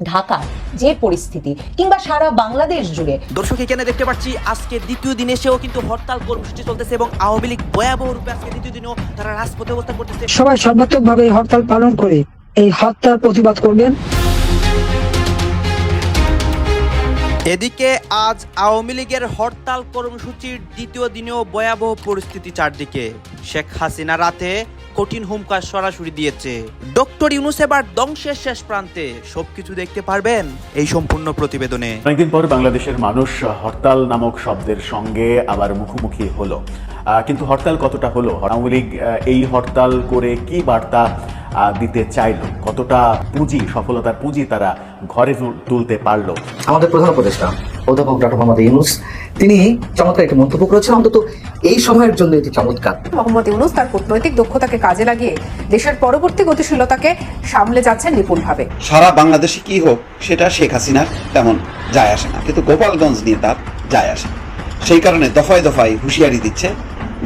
ঢাকার যে পরিস্থিতি কিংবা সারা বাংলাদেশ জুড়ে। দর্শক এখানে দেখতে পাচ্ছি আজকে দ্বিতীয় দিনে সেও কিন্তু হরতাল কর্মসূচি চলতেছে এবং আওয়ামী লীগ ভয়াবহ রূপে আজকে দ্বিতীয় দিনেও তারা রাজপথে অবস্থান করতেছে। সবাই সর্বাত্মকভাবে এই হরতাল পালন করে এই হত্যার প্রতিবাদ করবেন। এদিকে আজ আওয়ামী লীগের হরতাল কর্মসূচির দ্বিতীয় দিনেও ভয়াবহ পরিস্থিতি চারদিকে। শেখ হাসিনা রাতে কঠিন হুমকা সরাসরি দিয়েছে। ডক্টর ইউনুস এবার ধ্বংসের শেষ প্রান্তে সবকিছু দেখতে পারবেন এই সম্পূর্ণ প্রতিবেদনে। অনেকদিন পর বাংলাদেশের মানুষ হরতাল নামক শব্দের সঙ্গে আবার মুখোমুখি হলো। কিন্তু হরতাল কতটা হলো? আওয়ামী লীগ এই হরতাল করে কি বার্তা দিতে চাইলো? কতটা পুঁজি সফলতার পুঁজি তারা ঘরে তুলতে পারল? আমাদের প্রধান উপদেষ্টা অধ্যাপক ডক্টর মোহাম্মদ ইউনুস তিনি চমৎকার একটি মন্তব্য করেছেন। অন্তত এই সময়ের জন্য এটি চমৎকার। মোহাম্মদ ইউনুস তার কূটনৈতিক দক্ষতাকে কাজে লাগিয়ে দেশের পরবর্তী গতিশীলতাকে সামলে যাচ্ছেন নিপুণভাবে। সারা বাংলাদেশে কি হোক সেটা শেখ হাসিনার তেমন যায় আসে না। কিন্তু গোপালগঞ্জ নিয়ে তার যায় আসে সেই কারণে দফায় দফায় হুঁশিয়ারি দিচ্ছে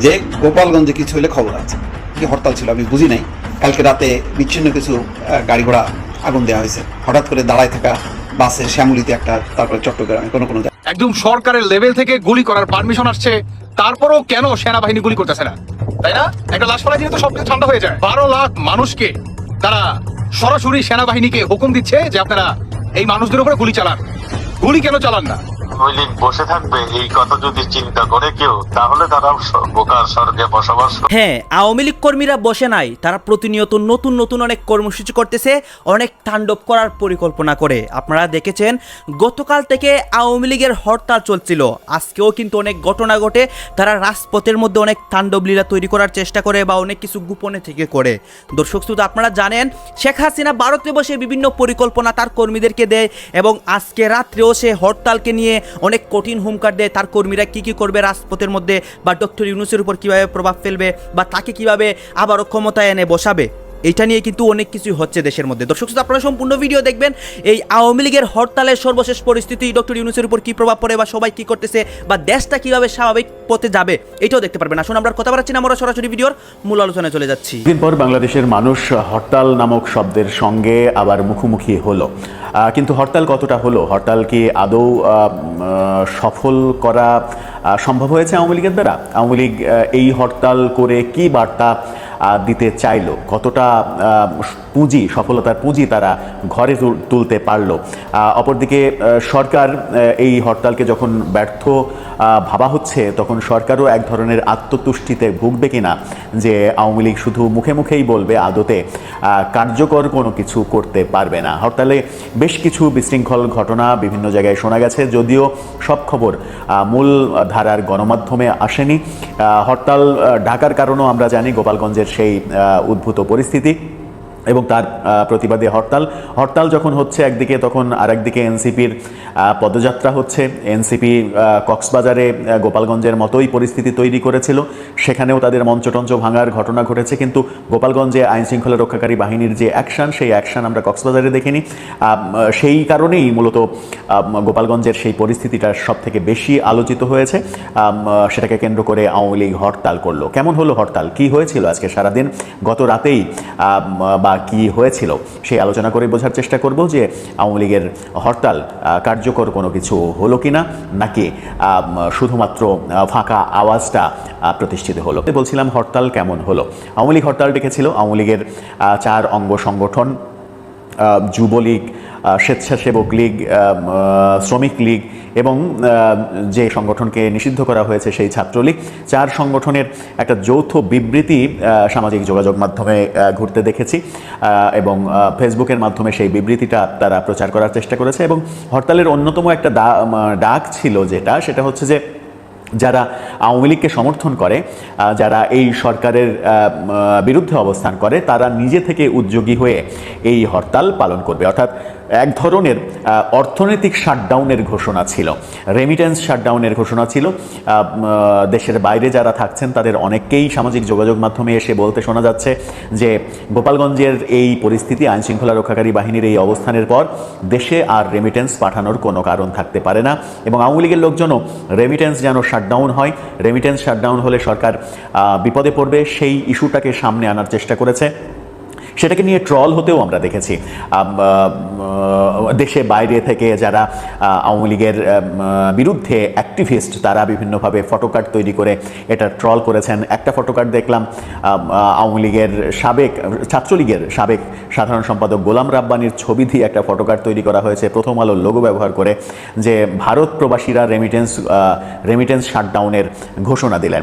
যে গোপালগঞ্জে কিছু হলে খবর আছে। কি হরতাল ছিল আমি বুঝি নাই। কালকে রাতে বিচ্ছিন্ন কিছু আহ, গাড়ি ঘোড়া আগুন দেওয়া হয়েছে। হঠাৎ করে দাঁড়ায় থাকা বাসের শ্যামলিতে একটা তারপরে চট্টগ্রামে কোনো কোনো একদম সরকারের লেভেল থেকে গুলি করার পারমিশন আসছে। তারপরও কেন সেনাবাহিনী গুলি করতেছে না? তাই না? একটা লাশ ফেলা দিলে তো সবকিছু ঠান্ডা হয়ে যায়। বারো লাখ মানুষকে তারা সরাসরি সেনাবাহিনীকে হুকুম দিচ্ছে যে আপনারা এই মানুষদের উপরে গুলি চালান। গুলি কেন চালান না? আওয়ামী লীগ বসে থাকবে, এই কথা যদি চিন্তা করে কেউ, তাহলে তারা বোকার স্বর্গে বসবাস হ্যাঁ আওয়ামী লীগ কর্মীরা বসে নাই, তারা প্রতিনিয়ত নতুন নতুন অনেক কর্মসূচি করতেছে, অনেক তাণ্ডব করার পরিকল্পনা করে। আপনারা দেখেছেন, গতকাল থেকে আওয়ামী লীগের হরতাল চলছিল। আজকেও কিন্তু অনেক ঘটনা ঘটে, তারা রাজপথের মধ্যে অনেক তাণ্ডব লীলা তৈরি করার চেষ্টা করে বা অনেক কিছু গোপনে থেকে করে। দর্শক শুধু আপনারা জানেন, শেখ হাসিনা ভারতে বসে বিভিন্ন পরিকল্পনা তার কর্মীদেরকে দেয় এবং আজকে রাত্রেও সে হরতালকে নিয়ে অনেক কঠিন হুমকার দেয়। তার কর্মীরা কী কী করবে রাজপথের মধ্যে বা ডক্টর ইউনুসের উপর কীভাবে প্রভাব ফেলবে বা তাকে কীভাবে আবারও ক্ষমতায় এনে বসাবে? এইটা নিয়ে কিন্তু অনেক কিছুই হচ্ছে দেশের মধ্যে। দর্শক, শুধু আপনারা সম্পূর্ণ ভিডিও দেখবেন, এই আওয়ামী লীগের হরতালের সর্বশেষ পরিস্থিতি, ডক্টর ইউনুসের উপর কী প্রভাব পড়ে বা সবাই কী করতেছে বা দেশটা কীভাবে স্বাভাবিক পথে যাবে, এটাও দেখতে পারবেন। আসুন, আমরা কথা বাড়াচ্ছি না, আমরা সরাসরি ভিডিওর মূল আলোচনায় চলে যাচ্ছি। দিন পর বাংলাদেশের মানুষ হরতাল নামক শব্দের সঙ্গে আবার মুখোমুখি হলো। কিন্তু হরতাল কতটা হলো? হরতাল কি আদৌ সফল করা সম্ভব হয়েছে আওয়ামী লীগের দ্বারা? আওয়ামী লীগ এই হরতাল করে কি বার্তা দিতে চাইলো। কতটা পুঁজি, সফলতার পুঁজি তারা ঘরে তুলতে পারল। অপরদিকে সরকার এই হরতালকে যখন ব্যর্থ ভাবা হচ্ছে তখন সরকারও এক ধরনের আত্মতুষ্টিতে ভুগবে কিনা যে আওয়ামী লীগ শুধু মুখে মুখেই বলবে আদতে কার্যকর কোনো কিছু করতে পারবে না। হরতালে বেশ কিছু বিশৃঙ্খল ঘটনা বিভিন্ন জায়গায় শোনা গেছে, যদিও সব খবর মূল ধারার গণমাধ্যমে আসেনি। হরতাল ঢাকার কারণেও আমরা জানি গোপালগঞ্জের সেই উদ্ভূত পরিস্থিতি এবং তার প্রতিবাদে হরতাল। হরতাল যখন হচ্ছে একদিকে, তখন আরেকদিকে এনসিপির পদযাত্রা হচ্ছে। এনসিপি কক্সবাজারে গোপালগঞ্জের মতোই পরিস্থিতি তৈরি করেছিল। সেখানেও তাদের মঞ্চটঞ্চ ভাঙার ঘটনা ঘটেছে। কিন্তু গোপালগঞ্জে আইন শৃঙ্খলা রক্ষাকারী বাহিনীর যে অ্যাকশন সেই অ্যাকশন আমরা কক্সবাজারে দেখিনি। সেই কারণেই মূলত গোপালগঞ্জের সেই পরিস্থিতিটা সব থেকে বেশি আলোচিত হয়েছে। সেটাকে কেন্দ্র করে আওয়ামী লীগ হরতাল করল। কেমন হলো হরতাল? কি হয়েছিল আজকে সারাদিন? গত রাতেই বা কি হয়েছিল? সেই আলোচনা করে বোঝার চেষ্টা করব যে আওয়ামী লীগের হরতাল আহ, কার্যকর কোনো কিছু হলো কি না নাকি শুধুমাত্র ফাঁকা আওয়াজটা প্রতিষ্ঠিত হলো? বলছিলাম হরতাল কেমন হলো? আওয়ামী লীগ হরতাল ডেকেছিল। আওয়ামী লীগের চার অঙ্গ সংগঠন যুবলীগ স্বেচ্ছাসেবক লীগ শ্রমিক লীগ এবং যে সংগঠনকে নিষিদ্ধ করা হয়েছে সেই ছাত্রলীগ, চার সংগঠনের একটা যৌথ বিবৃতি সামাজিক যোগাযোগ মাধ্যমে ঘুরতে দেখেছি এবং ফেসবুকের মাধ্যমে সেই বিবৃতিটা তারা প্রচার করার চেষ্টা করেছে এবং হরতালের অন্যতম একটা ডাক ছিল যেটা, সেটা হচ্ছে যে যারা আওয়ামী লীগকে সমর্থন করে যারা এই সরকারের বিরুদ্ধে অবস্থান করে, তারা নিজে থেকে উদ্যোগী হয়ে এই হরতাল পালন করবে। অর্থাৎ এক ধরনের অর্থনৈতিক শাটডাউনের ঘোষণা ছিল। রেমিটেন্স শাটডাউনের ঘোষণা ছিল। দেশের বাইরে যারা থাকছেন, তাদের অনেককেই সামাজিক যোগাযোগ মাধ্যমে এসে বলতে শোনা যাচ্ছে যে, গোপালগঞ্জের এই পরিস্থিতি আইন শৃঙ্খলা রক্ষাকারী বাহিনীর এই অবস্থানের পর দেশে আর রেমিটেন্স পাঠানোর কোনো কারণ থাকতে পারে না এবং আওয়ামী লীগের লোকজনও রেমিটেন্স যেন শাটডাউন হয় রেমিটেন্স শাটডাউন হলে সরকার বিপদে পড়বে, সেই ইস্যুটাকে সামনে আনার চেষ্টা করেছে। সেটাকে নিয়ে ট্রল হতেও আমরা দেখেছি। দেশে বাইরে থেকে যারা আওয়ামী লীগের বিরুদ্ধে অ্যাক্টিভিস্ট তারা বিভিন্নভাবে ফটোকার্ড তৈরি করে এটা ট্রল করেছেন। একটা ফটোকার্ড দেখলাম আওয়ামী লীগের সাবেক, ছাত্রলীগের সাবেক সাধারণ সম্পাদক গোলাম রাব্বানির ছবি দিয়ে একটা ফটোকার্ড তৈরি করা হয়েছে, প্রথম আলোর লোগো ব্যবহার করে, যে ভারত প্রবাসীরা রেমিটেন্স রেমিটেন্স শাটডাউনের ঘোষণা দিলেন।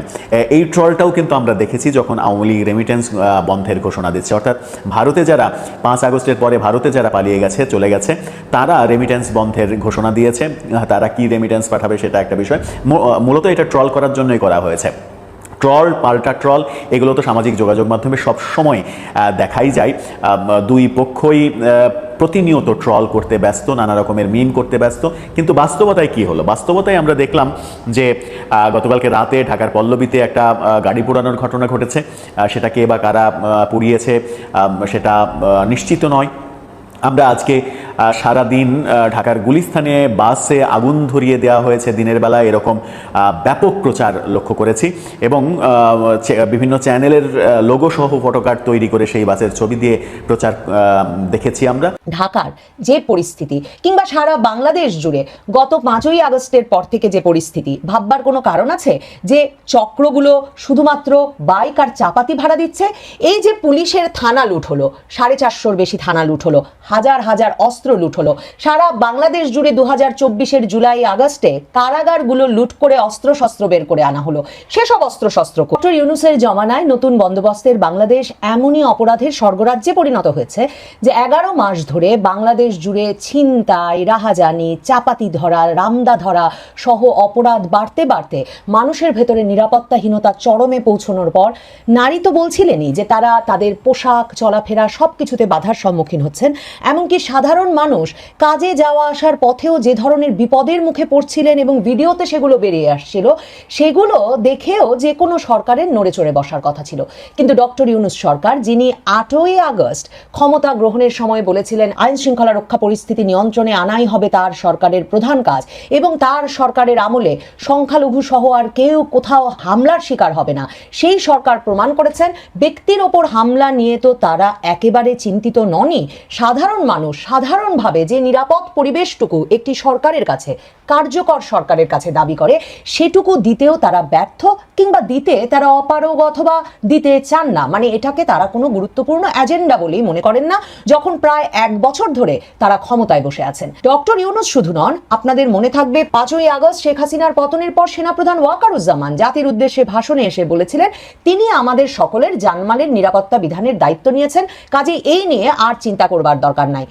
এই ট্রলটাও কিন্তু আমরা দেখেছি যখন আওয়ামী লীগ রেমিটেন্স বন্ধের ঘোষণা দিচ্ছে। অর্থাৎ ভারতে যারা পাঁচ আগস্টের পরে ভারতে যারা পালিয়ে গেছে, চলে গেছে, তারা রেমিটেন্স বন্ধের ঘোষণা দিয়েছে। তারা কি রেমিটেন্স পাঠাবে সেটা একটা বিষয়। মূলত এটা ট্রল করার জন্যই করা হয়েছে। ট্রল, পাল্টা ট্রল, এগুলো তো সামাজিক যোগাযোগ মাধ্যমে সবসময় দেখাই যায়। দুই পক্ষই প্রতিনিয়ত ট্রল করতে ব্যস্ত, নানা রকমের মিম করতে ব্যস্ত। কিন্তু বাস্তবতায় কি হলো? বাস্তবতায় আমরা দেখলাম যে গতকালকে রাতে ঢাকার পল্লবীতে একটা গাড়ি পোড়ানোর ঘটনা ঘটেছে। সেটাকে বা কারা পুড়িয়েছে সেটা নিশ্চিত নয়। আমরা আজকে সারাদিন আহ, ঢাকার গুলিস্থানে বাসে আগুন ধরিয়ে দেওয়া হয়েছে দিনের বেলা এরকম ব্যাপক প্রচার লক্ষ্য করেছি এবং বিভিন্ন চ্যানেলের লোগো সহ ফটোকার্ড তৈরি করে সেই বাসের ছবি দিয়ে প্রচার দেখেছি আমরা। ঢাকার যে পরিস্থিতি কিংবা সারা বাংলাদেশ জুড়ে গত পাঁচই আগস্টের পর থেকে যে পরিস্থিতি ভাববার কোনো কারণ আছে? যে চক্রগুলো শুধুমাত্র বাইক আর চাপাতি ভাড়া দিচ্ছে এই যে পুলিশের থানা লুট হলো সাড়ে চারশোর বেশি থানা লুট হলো হাজার হাজার অস্ত্র লুট হলো। সারা বাংলাদেশ জুড়ে দু হাজার চব্বিশের জুলাই, আগস্টে কারাগারগুলো লুট করে অস্ত্র শস্ত্র বের করে আনা হলো। সেসব অস্ত্র শস্ত্র ডক্টর ইউনুসের জমানায় নতুন বন্দোবস্তের বাংলাদেশ এমনই অপরাধের স্বর্গরাজ্যে পরিণত হয়েছে যে এগারো মাস ধরে বাংলাদেশ জুড়ে ছিনতাই, রাহাজানি, চাপাতি ধরা, রামদা ধরা সহ অপরাধ বাড়তে বাড়তে মানুষের ভেতরে নিরাপত্তাহীনতা চরমে পৌঁছানোর পর নারী তো বলছিলেনই যে তারা তাদের পোশাক, চলাফেরা সব কিছুতে বাধার সম্মুখীন হচ্ছেন। এমনকি সাধারণ মানুষ কাজে যাওয়া আসার পথেও যে ধরনের বিপদের মুখে পড়ছিলেন এবং ভিডিওতে সেগুলো বেরিয়ে আসছিল, সেগুলো দেখেও যে কোনো সরকারের নড়ে চড়ে বসার কথা ছিল। কিন্তু ডক্টর ইউনুস সরকার, যিনি আটই আগস্ট ক্ষমতা গ্রহণের সময় বলেছিলেন, আইন শৃঙ্খলা রক্ষা পরিস্থিতি নিয়ন্ত্রণে আনাই হবে তার সরকারের প্রধান কাজ এবং তার সরকারের আমলে সংখ্যালঘু সহ আর কেউ কোথাও হামলার শিকার হবে না। সেই সরকার প্রমাণ করেছেন, ব্যক্তির ওপর হামলা নিয়ে তো তারা একেবারে চিন্তিত ননই। সাধারণ মানুষ সাধারণভাবে যে নিরাপদ পরিবেশটুকু একটি সরকারের কাছে, কার্যকর সরকারের কাছে দাবি করে, সেটুকু দিতেও তারা ব্যর্থ কিংবা দিতে তারা অপারগ অথবা দিতে চান না। মানে এটাকে তারা কোনো গুরুত্বপূর্ণ এজেন্ডা বলেই মনে করেন না। যখন প্রায় এক বছর ধরে তারা ক্ষমতায় বসে আছেন। ডক্টর ইউনুস শুধু নন, আপনাদের মনে থাকবে পাঁচই আগস্ট শেখ হাসিনার পতনের পর সেনাপ্রধান ওয়াকারুজ্জামান জাতির উদ্দেশ্যে ভাষণে এসে বলেছিলেন, তিনি আমাদের সকলের জানমালের নিরাপত্তা বিধানের দায়িত্ব নিয়েছেন কাজে এই নিয়ে আর চিন্তা করবার দরকার নাই।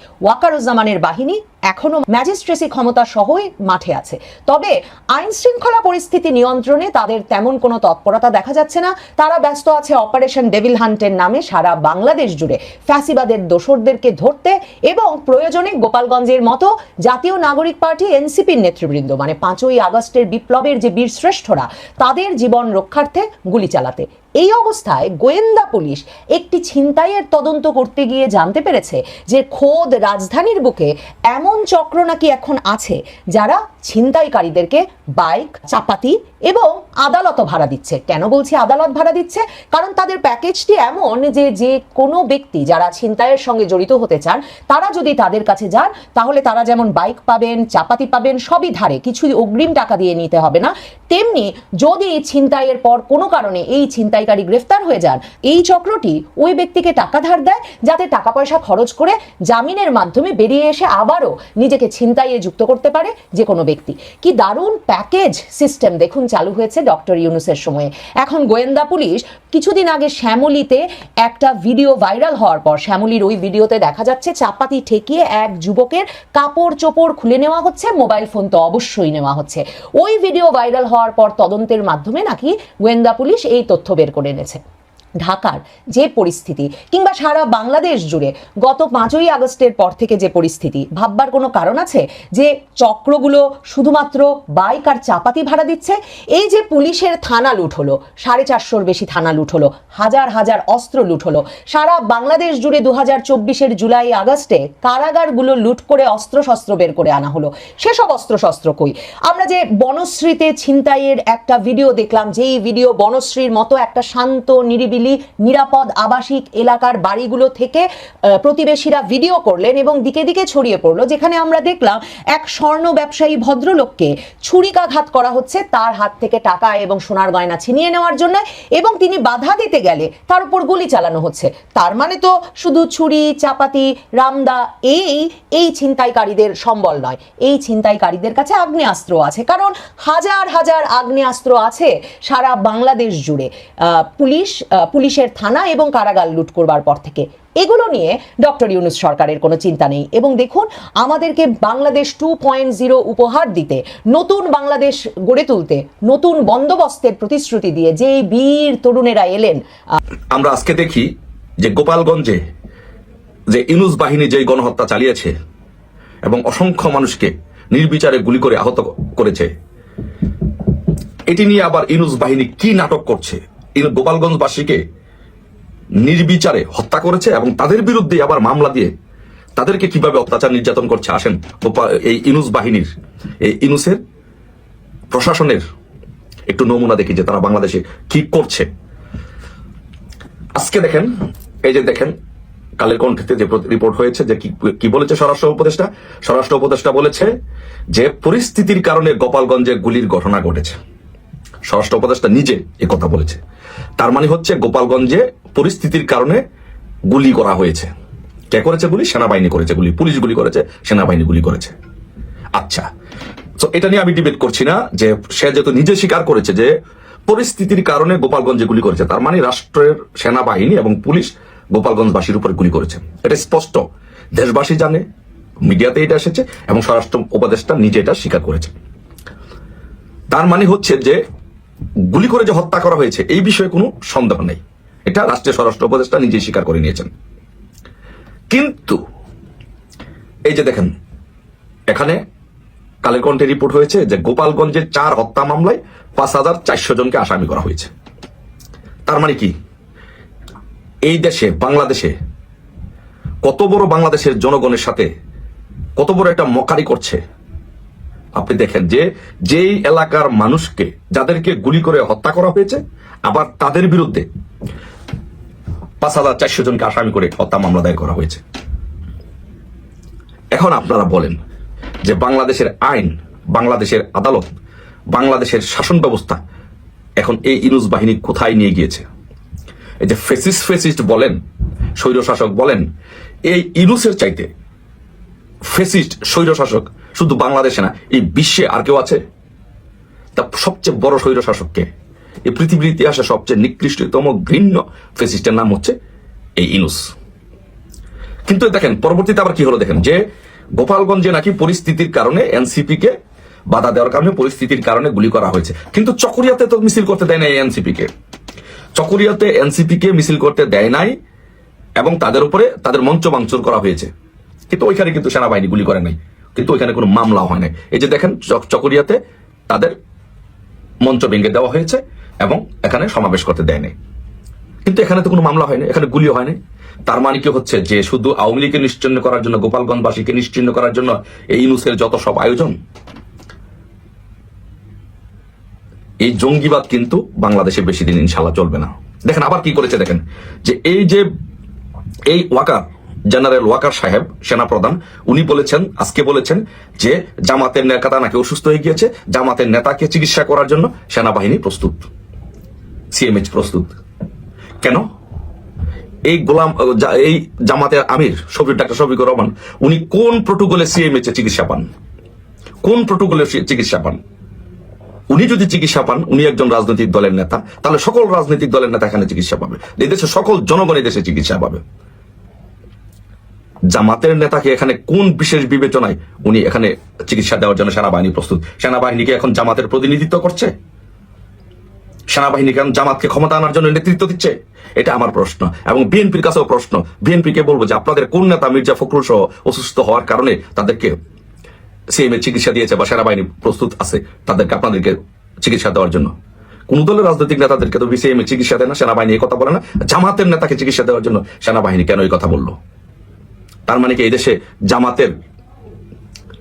ওয়াকারুজ্জামানের বাহিনী এখনও ম্যাজিস্ট্রেসি ক্ষমতা সহই মাঠে আছে। তবে আইন শৃঙ্খলা পরিস্থিতি নিয়ন্ত্রণে তাদের তেমন কোনো তৎপরতা দেখা যাচ্ছে না। তারা ব্যস্ত আছে অপারেশন ডেভিল হান্টের নামে সারা বাংলাদেশ জুড়ে ফ্যাসিবাদের দোসরদেরকে ধরতে এবং প্রয়োজনে গোপালগঞ্জের মতো জাতীয় নাগরিক পার্টি এনসিপির নেতৃবৃন্দ মানে পাঁচই আগস্টের বিপ্লবের যে বীর শ্রেষ্ঠরা, তাদের জীবন রক্ষার্থে গুলি চালাতে। এই অবস্থায় গোয়েন্দা পুলিশ একটি ছিনতাইয়ের তদন্ত করতে গিয়ে জানতে পেরেছে যে খোদ রাজধানীর বুকে এমন চক্র নাকি এখন আছে যারা ছিনতাইকারীদেরকে বাইক, চাপাতি এবং আদালত ভাড়া দিচ্ছে? কেন বলছি আদালত ভাড়া দিচ্ছে? কারণ তাদের প্যাকেজটি এমন যে যে কোনো ব্যক্তি যারা ছিনতাইয়ের সঙ্গে জড়িত হতে চান, তারা যদি তাদের কাছে যান, তাহলে তারা যেমন বাইক পাবেন, চাপাতি পাবেন, সবই ধারে। কিছু অগ্রিম টাকা দিয়ে নিতে হবে না। তেমনি যদি ছিনতাইয়ের পর কোনো কারণে এই ছিনতাইকারী গ্রেফতার হয়ে যান, এই চক্রটি ওই ব্যক্তিকে টাকা ধার দেয়, যাতে টাকা পয়সা খরচ করে জামিনের মাধ্যমে বেরিয়ে এসে আবারও নিজেকে ছিনতাইয়ে যুক্ত করতে পারে যে কোনো ব্যক্তি। কি দারুণ প্যাকেজ সিস্টেম দেখুন চালু হয়েছে ডক্টর ইউনুসের সময়ে। এখন গোয়েন্দা পুলিশ কিছুদিন আগে শ্যামলিতে একটা ভিডিও ভাইরাল হওয়ার পর, শ্যামলির ওই ভিডিওতে দেখা যাচ্ছে চাপাতি ঠেকিয়ে এক যুবকের কাপড় চোপড় খুলে নেওয়া হচ্ছে, মোবাইল ফোন তো অবশ্যই নেওয়া হচ্ছে। ওই ভিডিও ভাইরাল হওয়ার পর তদন্তের মাধ্যমে নাকি গোয়েন্দা পুলিশ এই তথ্য বের করে এনেছে। ঢাকার যে পরিস্থিতি কিংবা সারা বাংলাদেশ জুড়ে গত পাঁচই আগস্টের পর থেকে যে পরিস্থিতি, ভাববার কোনো কারণ আছে যে চক্রগুলো শুধুমাত্র বাইক আর চাপাতি ভাড়া দিচ্ছে? এই যে পুলিশের থানা লুট হলো, সাড়ে চারশোর বেশি থানা লুট হলো, হাজার হাজার অস্ত্র লুট হলো, সারা বাংলাদেশ জুড়ে দু হাজার চব্বিশের জুলাই আগস্টে কারাগারগুলো লুট করে অস্ত্র শস্ত্র বের করে আনা হলো। সেসব অস্ত্র শস্ত্র কই? আমরা যে বনশ্রীতে ছিনতাইয়ের একটা ভিডিও দেখলাম, যেই ভিডিও বনশ্রীর মতো একটা শান্ত, নিরিবিলি শৈলী নিরাপদ আবাসিক এলাকার বাড়িগুলো থেকে প্রতিবেশীরা ভিডিও করলেন এবং দিকে দিকে ছড়িয়ে পড়ল, যেখানে আমরা দেখলাম এক স্বর্ণ ব্যবসায়ী ভদ্রলোককে ছুরিকাঘাত করা হচ্ছে তার হাত থেকে টাকা এবং সোনার গয়না ছিনিয়ে নেওয়ার জন্য এবং তিনি বাধা দিতে গেলে তার উপর গুলি চালানো হচ্ছে। তার মানে তো শুধু ছুরি, চাপাতি, রামদা, এই এই ছিনতাইকারীদের সম্বল নয়, এই ছিনতাইকারীদের কাছে আগ্নেয়াস্ত্র আছে। কারণ হাজার হাজার আগ্নেয়াস্ত্র আছে সারা বাংলাদেশ জুড়ে। পুলিশ পুলিশের থানা এবং কারাগার লুট করবার পর থেকে। এগুলো নিয়ে ডক্টর ইউনুস সরকারের কোনো চিন্তা নেই। এবং দেখুন, আমাদেরকে বাংলাদেশ টু পয়েন্ট জিরো উপহার দিতে, নতুন বাংলাদেশ গড়ে তুলতে, নতুন বন্দোবস্তের প্রতিশ্রুতি দিয়ে যে বীর তরুণেরা এলেন আমরা আজকে দেখি যে গোপালগঞ্জে যে ইনুস বাহিনী যে গণহত্যা চালিয়েছে এবং অসংখ্য মানুষকে নির্বিচারে গুলি করে আহত করেছে, এটি নিয়ে আবার ইনুস বাহিনী কি নাটক করছে? গোপালগঞ্জবাসীকে নির্বিচারে হত্যা করেছে এবং তাদের বিরুদ্ধে আবার মামলা দিয়ে তাদেরকে কীভাবে অত্যাচার নির্যাতন করছে আসেন এই ইনুস বাহিনীর, এই ইনুসের প্রশাসনের একটু নমুনা দেখি যে তারা বাংলাদেশে কি করছে। আজকে দেখেন, এই যে দেখেন, কালের কণ্ঠেতে যে রিপোর্ট হয়েছে যে কি- বলেছে স্বরাষ্ট্র উপদেষ্টা? স্বরাষ্ট্র উপদেষ্টা বলেছে যে পরিস্থিতির কারণে গোপালগঞ্জে গুলির ঘটনা ঘটেছে। স্বরাষ্ট্র উপদেষ্টা নিজে কথা বলেছে। তার মানে হচ্ছে গোপালগঞ্জে পরিস্থিতির কারণে গুলি করা হয়েছে। কে করেছে গুলি? সেনাবাহিনী করেছে গুলি। পুলিশ গুলি করেছে, সেনাবাহিনী গুলি করেছে। আচ্ছা তো এটা নিয়ে আমি ডিবেট করছি না যে সে যেহেতু নিজে স্বীকার করেছে যে পরিস্থিতির কারণে গোপালগঞ্জে গুলি করেছে, তার মানে রাষ্ট্রের সেনাবাহিনী এবং পুলিশ গোপালগঞ্জবাসীর উপর গুলি করেছে। এটা স্পষ্ট। দেশবাসী জানে, মিডিয়াতে এটা এসেছে এবং স্বরাষ্ট্র উপদেষ্টা নিজে এটা স্বীকার করেছে। তার মানে হচ্ছে যে গুলি করে যে হত্যা করা হয়েছে, এই বিষয়ে কোনো সন্দেহ নেই। এটা রাষ্ট্রীয় স্বরাষ্ট্র উপদেষ্টা নিজেই স্বীকার করে নিয়েছেন। কিন্তু, এই যে দেখেন, এখানে কালের কণ্ঠে রিপোর্ট হয়েছে যে গোপালগঞ্জের চার হত্যা মামলায় পাঁচ হাজার চারশো জনকে আসামি করা হয়েছে। তার মানে কি? এই দেশে, বাংলাদেশে কত বড় বাংলাদেশের জনগণের সাথে কত বড় একটা মকারি করছে আপনি দেখেন যে, যেই এলাকার মানুষকে, যাদেরকে গুলি করে হত্যা করা হয়েছে, আবার তাদের বিরুদ্ধে পাঁচ হাজার চারশো জনকে আসামি করে হত্যা মামলা দায়ের করা হয়েছে। এখন আপনারা বলেন যে, বাংলাদেশের আইন, বাংলাদেশের আদালত, বাংলাদেশের শাসন ব্যবস্থা এখন এই ইনুস বাহিনী কোথায় নিয়ে গিয়েছে? এই যে ফেসিস্ট ফেসিস্ট বলেন, স্বৈরশাসক বলেন, এই ইনুসের চাইতে ফেসিস্ট, স্বৈরশাসক শুধু বাংলাদেশে না, এই বিশ্বে আর কেউ আছে? তা সবচেয়ে বড় স্বৈরশাসককে এই পৃথিবীর ইতিহাসে সবচেয়ে নিকৃষ্টতম ঘৃণ্য ফেসিস্টের নাম হচ্ছে এই ইনুস। কিন্তু দেখেন, পরবর্তীতে আবার কি হলো দেখেন? যে গোপালগঞ্জে নাকি পরিস্থিতির কারণে এনসিপি কে বাধা দেওয়ার কারণে পরিস্থিতির কারণে গুলি করা হয়েছে। কিন্তু চকরিয়াতে তো মিছিল করতে দেয় নাই এনসিপি কে। চকরিয়াতে এনসিপি কে মিছিল করতে দেয় নাই এবং তাদের উপরে তাদের মঞ্চ ভাঙচুর করা হয়েছে। কিন্তু ওইখানে কিন্তু সেনাবাহিনী গুলি করে নাই। কিন্তু ওইখানে কোনো মামলা হয় নাই এই যে দেখেন চকরিয়াতে তাদের মঞ্চ ভেঙে দেওয়া হয়েছে এবং এখানে সমাবেশ করতে দেয় নাই কিন্তু এখানে তো কোনো মামলা হয়নি, এখানে গুলিও হয়নি। তার মানে কি হচ্ছে যে শুধু আওয়ামী লীগকে নিশ্চিন্ন করার জন্য, গোপালগঞ্জবাসীকে নিশ্চিন্ন করার জন্য এই ইনুসের যত সব আয়োজন, এই জঙ্গিবাদ কিন্তু বাংলাদেশে বেশি দিন ইনশাল্লাহ চলবে না। দেখেন আবার কি করেছে দেখেন, যে এই যে এই ওয়াকার জেনারেল ওয়াকার সাহেব, সেনাপ্রধান, উনি বলেছেন, আজকে বলেছেন যে জামাতের নেতা নাকি অসুস্থ হয়ে গিয়েছে। জামাতের নেতাকে চিকিৎসা করার জন্য সেনাবাহিনী প্রস্তুত। সিএমএইচ প্রস্তুত। কেন? এই গোলাম, এই জামাতের আমির শফিক, ডাক্তার শফিকুর রহমান, উনি কোন প্রোটোকলে সিএমএইচ এ চিকিৎসা পান? কোন প্রোটোকলে চিকিৎসা পান? উনি যদি চিকিৎসা পান, উনি একজন রাজনৈতিক দলের নেতা, তাহলে সকল রাজনৈতিক দলের নেতা এখানে চিকিৎসা পাবে। এই দেশে সকল জনগণ এই দেশে চিকিৎসা পাবে। জামাতের নেতাকে এখানে কোন বিশেষ বিবেচনায় উনি এখানে চিকিৎসা দেওয়ার জন্য সেনাবাহিনী প্রস্তুত? সেনাবাহিনীকে এখন জামাতের প্রতিনিধিত্ব করছে? সেনাবাহিনী কেন জামাতকে ক্ষমতা আনার জন্য নেতৃত্ব দিচ্ছে? এটা আমার প্রশ্ন। এবং বিএনপির কাছেও প্রশ্ন। বিএনপি কে বলব যে আপনাদের কোন নেতা মির্জা ফখরুল সহ অসুস্থ হওয়ার কারণে তাদেরকে সিএম এর চিকিৎসা দিয়েছে বা সেনাবাহিনী প্রস্তুত আছে, তাদেরকে আপনাদেরকে চিকিৎসা দেওয়ার জন্য? কোন দলের রাজনৈতিক নেতাদেরকে তো বিসিএম এর চিকিৎসা দেয় না, সেনাবাহিনী এই কথা বলে না। জামাতের নেতাকে চিকিৎসা দেওয়ার জন্য সেনাবাহিনী কেন এই কথা বলল? তার মানে কি এই দেশে জামাতের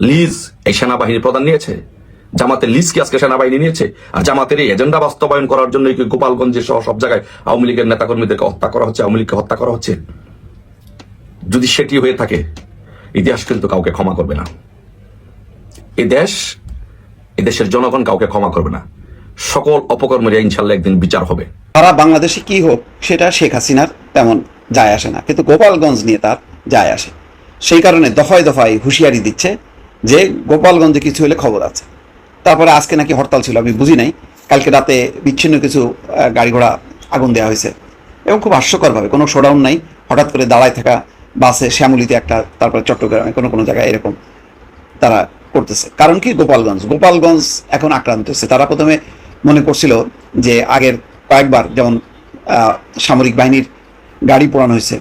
লিজ এই সেনাবাহিনী প্রধান নিয়েছে? জামাতের লিস্ট কি আজকে সেনাবাহিনী নিয়েছে? আর জামাতের এই এজেন্ডা বাস্তবায়ন করার জন্য গোপালগঞ্জে সহ সব জায়গায় আওয়ামী লীগের নেতাকর্মীদেরকে হত্যা করা হচ্ছে, আওয়ামী লীগকে হত্যা করা হচ্ছে? যদি সেটি হয়ে থাকে, ইতিহাস কিন্তু কাউকে ক্ষমা করবে না। এ দেশ, এ দেশের জনগণ কাউকে ক্ষমা করবে না। সকল অপকর্মের ইনশাল্লাহ একদিন বিচার হবে। তারা বাংলাদেশে কি হোক, সেটা শেখ হাসিনার তেমন যায় আসে না। কিন্তু গোপালগঞ্জ নিয়ে তার যায় আসে। সেই কারণে দফায় দফায় হুঁশিয়ারি দিচ্ছে যে গোপালগঞ্জে কিছু হলে খবর আছে। তারপরে আজকে নাকি হরতাল ছিল, আমি বুঝি নাই। কালকে রাতে বিচ্ছিন্ন কিছু গাড়ি ঘোড়া আগুন দেওয়া হয়েছে। এবং খুব হাস্যকরভাবে, কোনো শোডাউন নাই। হঠাৎ করে দাঁড়ায় থাকা বাসে শ্যামলিতে একটা, তারপরে চট্টগ্রামে কোনো কোনো জায়গায় এরকম তারা করতেছে। কারণ কি? গোপালগঞ্জ। গোপালগঞ্জ এখন আক্রান্ত হচ্ছে। তারা প্রথমে মনে করছিল যে আগের কয়েকবার যেমন সামরিক বাহিনীর গাড়ি পোড়ানো হয়েছে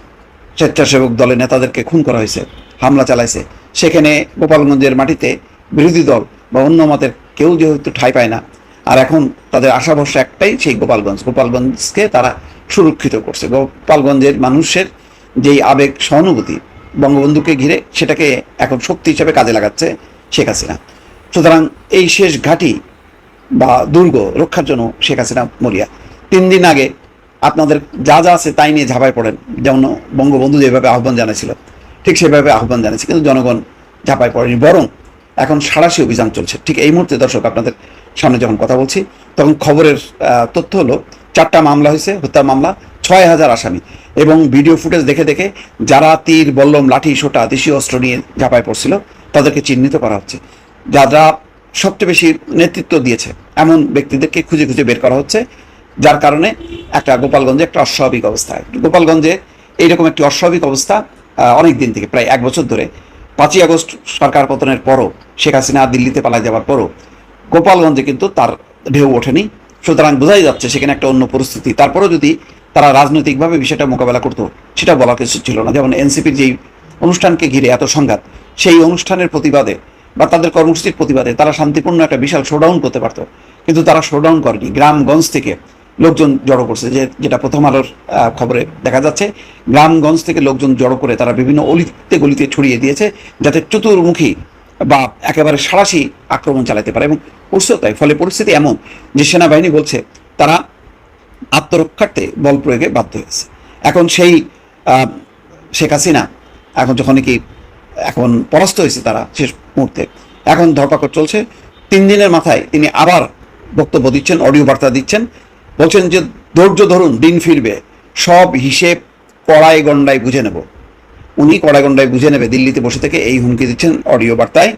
স্বেচ্ছাসেবক দলের নেতাদেরকে খুন করা হয়েছে, হামলা চালাইছে। সেখানে গোপালগঞ্জের মাটিতে বিরোধী দল বা অন্য মতের কেউ যেহেতু ঠাঁই পায় না। আর এখন তাদের আশা ভরসা একটাই সেই গোপালগঞ্জ। গোপালগঞ্জকে তারা সুরক্ষিত করছে। গোপালগঞ্জের মানুষের যেই আবেগ, সহানুভূতি বঙ্গবন্ধুকে ঘিরে সেটাকে এখন শক্তি হিসেবে কাজে লাগাচ্ছে শেখ হাসিনা। সুতরাং এই শেষ ঘাঁটি বা দুর্গ রক্ষার জন্য শেখ হাসিনা মরিয়া। তিন দিন আগে আপনাদের যা যা আছে তাই নিয়ে ঝাঁপায় পড়েন। যেমন বঙ্গবন্ধু যেভাবে আহ্বান জানাছিল ঠিক সেভাবে আহ্বান জানিয়েছে কিন্তু জনগণ ঝাঁপায় পড়েনি। বরং এখন সাড়াশি অভিযান চলছে। ঠিক এই মুহূর্তে দর্শক আপনাদের সামনে যখন কথা বলছি, তখন খবরের তথ্য হলো চারটা মামলা হয়েছে হত্যা মামলা, ছয় হাজার আসামি। এবং ভিডিও ফুটেজ দেখে দেখে যারা তীর, বল্লম, লাঠি, সোটা, দেশীয় অস্ত্র নিয়ে ঝাঁপায় পড়ছিল, তাদেরকে চিহ্নিত করা হচ্ছে। যারা সবচেয়ে বেশি নেতৃত্ব দিয়েছে, এমন ব্যক্তিদেরকে খুঁজে খুঁজে বের করা হচ্ছে। যার কারণে একটা গোপালগঞ্জে একটা অস্বাভাবিক অবস্থা। গোপালগঞ্জে এইরকম একটি অস্বাভাবিক অবস্থা অনেক দিন থেকে, প্রায় এক বছর ধরে। পাঁচই আগস্ট সরকার পতনের পরও, শেখ হাসিনা দিল্লিতে পালায় যাওয়ার পরও গোপালগঞ্জে কিন্তু তার ঢেউ ওঠেনি। সুতরাং বোঝাই যাচ্ছে সেখানে একটা অন্য পরিস্থিতি। তারপরেও যদি তারা রাজনৈতিকভাবে বিষয়টা মোকাবেলা করতো, সেটা বলার কিছু ছিল না। যেমন এনসিপির যেই অনুষ্ঠানকে ঘিরে এত সংঘাত, সেই অনুষ্ঠানের প্রতিবাদে বা তাদের কর্মসূচির প্রতিবাদে তারা শান্তিপূর্ণ একটা বিশাল শোডাউন করতে পারতো। কিন্তু তারা শোডাউন করেনি। গ্রামগঞ্জ থেকে লোকজন জড়ো করছে, যে যেটা প্রথম আলোর খবরে দেখা যাচ্ছে। গ্রামগঞ্জ থেকে লোকজন জড়ো করে তারা বিভিন্ন অলিতে গলিতে ছড়িয়ে দিয়েছে, যাতে চতুর্মুখী বা একেবারে সারাশি আক্রমণ চালাতে পারে। এবং তাই, ফলে পরিস্থিতি এমন যে সেনাবাহিনী বলছে, তারা আত্মরক্ষার্থে বল প্রয়োগে বাধ্য হয়েছে। এখন সেই শেখ হাসিনা এখন যখন কি এখন পরাস্ত হয়েছে তারা শেষ মুহূর্তে, এখন ধরপাকড় চলছে। তিন দিনের মাথায় তিনি আবার বক্তব্য দিচ্ছেন, অডিও বার্তা দিচ্ছেন। বলছেন যে, ধৈর্য ধরুন, দিন ফিরবে। সব হিসেব কড়াই গন্ডায় বুঝে নেব। উনি কড়াই গন্ডায় বুঝে নেবে। দিল্লিতে বসে থেকে এই হুমকি দিচ্ছেন অডিও বার্তায়।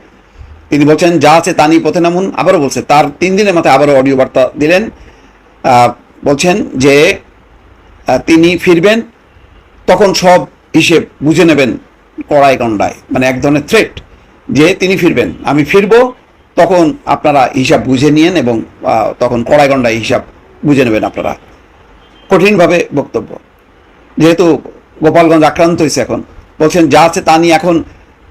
তিনি বলছেন, যা আছে তা নিয়ে পথে নামুন। আবারও বলছে, তার তিন দিনের মাথায় আবারও অডিও বার্তা দিলেন। বলছেন যে তিনি ফিরবেন, তখন সব হিসেব বুঝে নেবেন কড়াই গন্ডায় মানে এক ধরনের থ্রেট যে, তিনি ফিরবেন, আমি ফিরবো। তখন আপনারা হিসাব বুঝে নিয়েন এবং তখন কড়াই গন্ডায় হিসাব বুঝে নেবেন আপনারা। কঠিনভাবে বক্তব্য। যেহেতু গোপালগঞ্জ আক্রান্ত হয়েছে এখন, বলছেন যা আছে তা নিয়ে এখন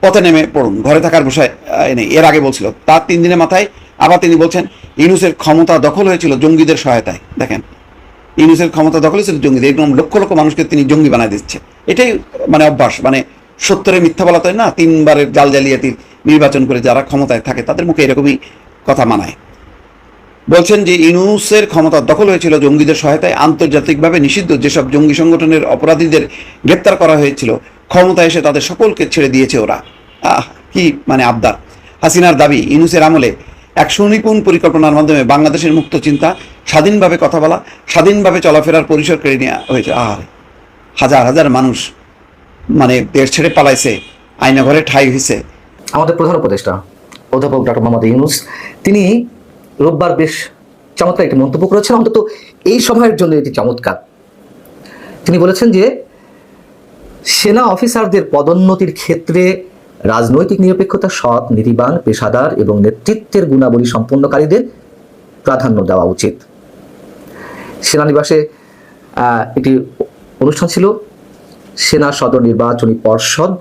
পথে নেমে পড়ুন, ঘরে থাকার বিষয় নেই। এর আগে বলছিল তার তিন দিনের মাথায়। আবার তিনি বলছেন, ইউনুসের ক্ষমতা দখল হয়েছিল জঙ্গিদের সহায়তায়। দেখেন, ইউনুসের ক্ষমতা দখল হয়েছিল জঙ্গিদের, এরকম লক্ষ লক্ষ মানুষকে তিনি জঙ্গি বানায় দিচ্ছে। এটাই মানে অভ্যাস। মানে সত্তরে মিথ্যা বলা তো না, তিনবারের জাল জালিয়াতির নির্বাচন করে যারা ক্ষমতায় থাকে, তাদের মুখে এরকমই কথা মানায়। বলছেন যে ইউনুসের ক্ষমতা দখল হয়েছিল জঙ্গিদের সহায়তায় আন্তর্জাতিকভাবে নিষিদ্ধ যেসব জঙ্গি সংগঠনের অপরাধীদের গ্রেপ্তার করা হয়েছিল ক্ষমতা এসে তাদের সকলকে ছেড়ে দিয়েছে ওরা। আহ, কি মানে আবদার। হাসিনার দাবি, ইউনুসের আমলে এক সুনিপুণ পরিকল্পনার মাধ্যমে বাংলাদেশের মুক্ত চিন্তা, স্বাধীনভাবে কথা বলা, স্বাধীনভাবে চলাফেরার পরিসর কেড়ে নেওয়া হয়েছে। আর হাজার হাজার মানুষ মানে দেশ ছেড়ে পালাইছে আয়না ঘরে ঠাই হয়েছে আমাদের প্রধান উপদেষ্টা, অধ্যাপক ডক্টর মোহাম্মদ ইউনুস, তিনি রোববার বেশ চমৎকার একটি মন্তব্য করেছেন। অন্তত এই সময়ের জন্য এটি চমৎকার। তিনি বলেছেন যে, সেনা অফিসারদের পদোন্নতির ক্ষেত্রে রাজনৈতিক নিরপেক্ষতা, সৎ নীতিবান পেশাদার এবং নেতৃত্বের গুণাবলী সম্পন্নকারীদের প্রাধান্য দেওয়া উচিত। সেনানিবাসে একটি অনুষ্ঠান ছিল, সেনা সদর নির্বাচনী পর্ষদ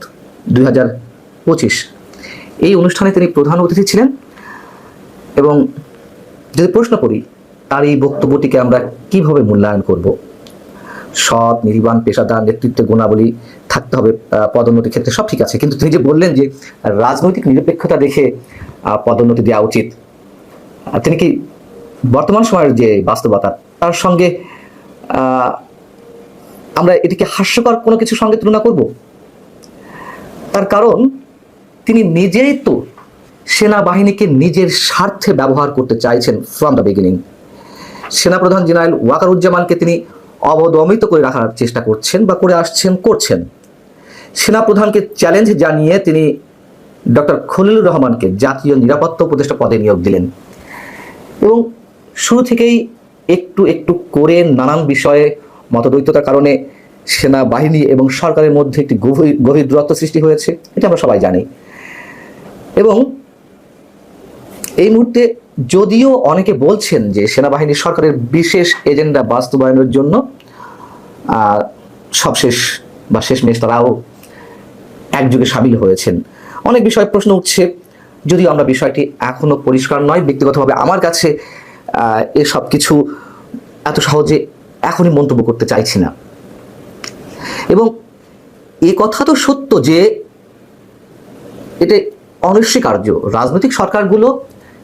দুই হাজার পঁচিশ। এই অনুষ্ঠানে তিনি প্রধান অতিথি ছিলেন এবং যদি প্রশ্ন করি, তার এই বক্তব্যটিকে আমরা কীভাবে মূল্যায়ন করব? সৎ, নির্বাণ, পেশাদার, নেতৃত্বের গুণাবলী থাকতে হবে পদোন্নতির ক্ষেত্রে সব ঠিক আছে। কিন্তু তিনি যে বললেন যে রাজনৈতিক নিরপেক্ষতা দেখে পদোন্নতি দেওয়া উচিত তিনি কি বর্তমান সময়ের যে বাস্তবতা, তার সঙ্গে আমরা এটিকে হাস্যকর কোনো কিছুর সঙ্গে তুলনা করব? তার কারণ, তিনি নিজেই তো সেনাবাহিনীকে নিজের স্বার্থে ব্যবহার করতে চাইছেন ফ্রম দ্য বিগিনিং সেনাপ্রধান জেনারেল ওয়াকারুজ্জামানকে তিনি অবদমিত করে রাখার চেষ্টা করছেন বা করে আসছেন, করছেন। সেনাপ্রধানকে চ্যালেঞ্জ জানিয়ে তিনি ডক্টর খলিলুর রহমানকে জাতীয় নিরাপত্তা উপদেষ্টা পদে নিয়োগ দিলেন। এবং শুরু থেকেই একটু একটু করে নানান বিষয়ে মতদ্বৈততার কারণে সেনাবাহিনী এবং সরকারের মধ্যে একটি গভীর গভীর দূরত্ব সৃষ্টি হয়েছে, এটা আমরা সবাই জানি। এবং এই মুহূর্তে যদিও অনেকে বলছেন যে সেনাবাহিনী সরকারের বিশেষ এজেন্ডা বাস্তবায়নের জন্য সবশেষ বা শেষমেশ তারাও একযোগে সামিল হয়েছেন। অনেক বিষয় প্রশ্ন উঠছে, যদিও আমরা বিষয়টি এখনও পরিষ্কার নয়, ব্যক্তিগতভাবে আমার কাছে এসব কিছু এত সহজে এখনই মন্তব্য করতে চাইছি না। এবং এ কথা তো সত্য যে, এটা অনস্বীকার্য। রাজনৈতিক সরকারগুলো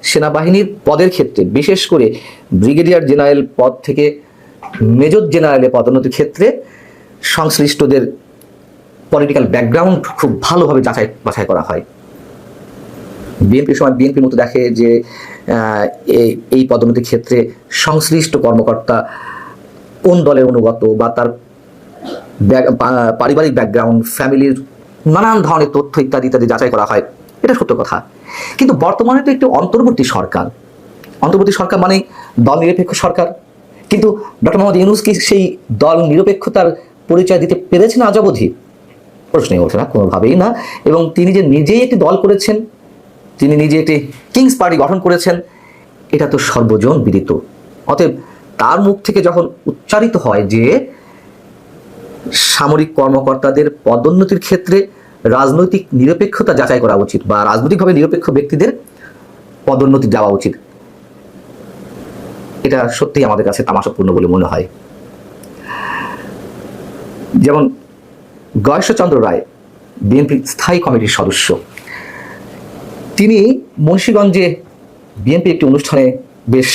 সেনাবাহিনীর পদের ক্ষেত্রে, বিশেষ করে ব্রিগেডিয়ার জেনারেল পদ থেকে মেজর জেনারেলে পদোন্নতির ক্ষেত্রে সংশ্লিষ্টদের পলিটিক্যাল ব্যাকগ্রাউন্ড খুব ভালোভাবে যাচাই বাছাই করা হয়। বিএনপির সময় বিএনপির মতো দেখে যে এই- এই পদোন্নতির ক্ষেত্রে সংশ্লিষ্ট কর্মকর্তা কোন দলের অনুগত বা তার পারিবারিক ব্যাকগ্রাউন্ড, ফ্যামিলির নানান ধরনের তথ্য ইত্যাদি ইত্যাদি যাচাই করা হয়। এটা সত্য কথা। কিন্তু বর্তমানে তো একটি অন্তর্বর্তী সরকার। অন্তর্বর্তী সরকার মানে দল নিরপেক্ষ সরকার। কিন্তু ডক্টর মোহাম্মদ ইউনুস কি সেই দল নিরপেক্ষতার পরিচয় দিতে পেরেছেন আজ অবধি? প্রশ্নই ওঠে না, কোনোভাবেই না। এবং তিনি যে নিজেই একটি দল করেছেন, তিনি নিজে একটি কিংস পার্টি গঠন করেছেন, এটা তো সর্বজন বিদিত। অতএব তার মুখ থেকে যখন উচ্চারিত হয় যে সামরিক কর্মকর্তাদের পদোন্নতির ক্ষেত্রে রাজনৈতিক নিরপেক্ষতা যাচাই করা উচিত বা রাজনৈতিকভাবে নিরপেক্ষ ব্যক্তিদের পদোন্নতি দেওয়া উচিত। এটা সত্যিই আমাদের কাছে তামাশাপূর্ণ বলে মনে হয়। যেমন গয়েশ্বরচন্দ্র রায়, বিএনপির স্থায়ী কমিটির সদস্য। তিনি মুন্সীগঞ্জে বিএনপি একটি অনুষ্ঠানে বেশ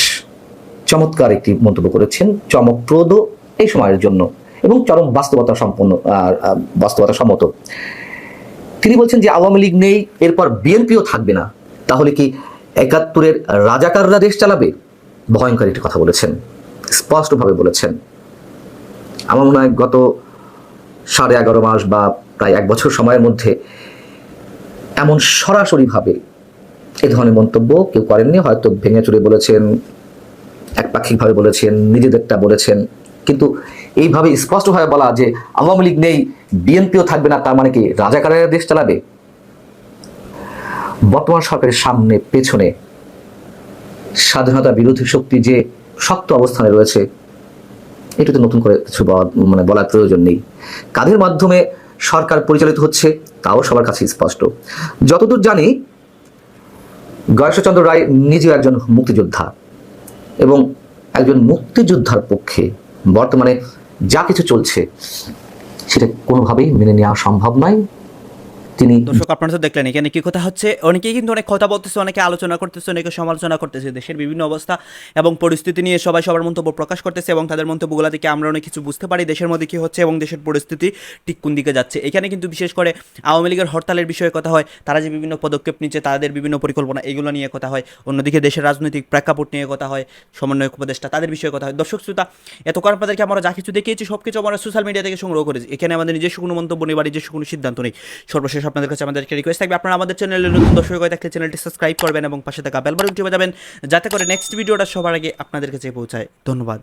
চমৎকার একটি মন্তব্য করেছেন, চমকপ্রদ এই সময়ের জন্য এবং চরম বাস্তবতা সম্পন্ন বাস্তবতা সম্মত। তিনি বলছেন যে আওয়ামী লীগ নেই, এরপর বিএনপিও থাকবে না। তাহলে কি একাত্তরের রাজাকাররা দেশ চালাবে? ভয়ঙ্কর একটি কথা বলেছেন। স্পষ্টভাবে বলেছেন। আমার মনে হয় গত সাড়ে এগারো মাস বা প্রায় এক বছর সময়ের মধ্যে এমন সরাসরিভাবে এ ধরনের মন্তব্য কেউ করেননি। হয়তো ভেঙে চুরে বলেছেন, একপাক্ষিকভাবে বলেছেন, নিজেদেরটা বলেছেন। কিন্তু এইভাবে স্পষ্টভাবে বলা যে আওয়ামী লীগ নেই, বিএনপিও থাকবে না, তার মানে কি রাজাকারেরা দেশ চালাবে? বর্তমান সরকারের সামনে, পেছনে স্বাধীনতা বিরোধী শক্তি যে শক্ত অবস্থানে রয়েছে, এটাতে নতুন করে কিছু মানে বলার প্রয়োজন নেই। কাদের মাধ্যমে সরকার পরিচালিত হচ্ছে, তাও সবার কাছে স্পষ্ট। যতদূর জানি গয়েশ্বরচন্দ্র রায় নিজেও একজন মুক্তিযোদ্ধা এবং একজন মুক্তিযোদ্ধার পক্ষে বর্তমানে যা কিছু চলছে সেটা কোনোভাবেই মেনে নেওয়া সম্ভব নয়। তিনি দর্শক, আপনারা তো দেখলেন, এখানে কি কথা হচ্ছে? অনেকেই কিন্তু অনেক কথা বলতেছে, অনেকে আলোচনা করতেছে, অনেকে সমালোচনা করতেছে, দেশের বিভিন্ন অবস্থা এবং পরিস্থিতি নিয়ে সবাই সবার মন্তব্য প্রকাশ করতেছে এবং তাদের মন্তব্যগুলো থেকে আমরা অনেক কিছু বুঝতে পারি, দেশের মধ্যে কি হচ্ছে এবং দেশের পরিস্থিতি ঠিক কোন দিকে যাচ্ছে। এখানে কিন্তু বিশেষ করে আওয়ামী লীগের হরতালের বিষয়ে কথা হয়, তারা যে বিভিন্ন পদক্ষেপ নিচ্ছে, তাদের বিভিন্ন পরিকল্পনা, এগুলো নিয়ে কথা হয়। অন্যদিকে দেশের রাজনৈতিক প্রেক্ষাপট নিয়ে কথা হয়, সমন্বয়ক উপদেষ্টা, তাদের বিষয়ে কথা হয়। দর্শক শ্রোতা এতক্ষণ আপনাদেরকে আমরা যা কিছু দেখিয়েছি সব কিছু আমরা সোশ্যাল মিডিয়া থেকে সংগ্রহ করেছি। এখানে আমাদের নিজস্ব কোনো মন্তব্য নেই বা নিজস্ব কোনো সিদ্ধান্ত নেই। সর্বশেষ আপনাদের কাছে আমাদেরকে রিকোয়েস্ট থাকবে। আপনারা আমাদের চ্যানেলের নতুন দর্শক হয়ে থাকলে চ্যানেলটি সাবস্ক্রাইব করবেন এবং পাশে থাকা বেল বাটনটি যাবেন, যাতে করে নেক্সট ভিডিওটা সবার আগে আপনাদের কাছে পৌঁছায়। ধন্যবাদ।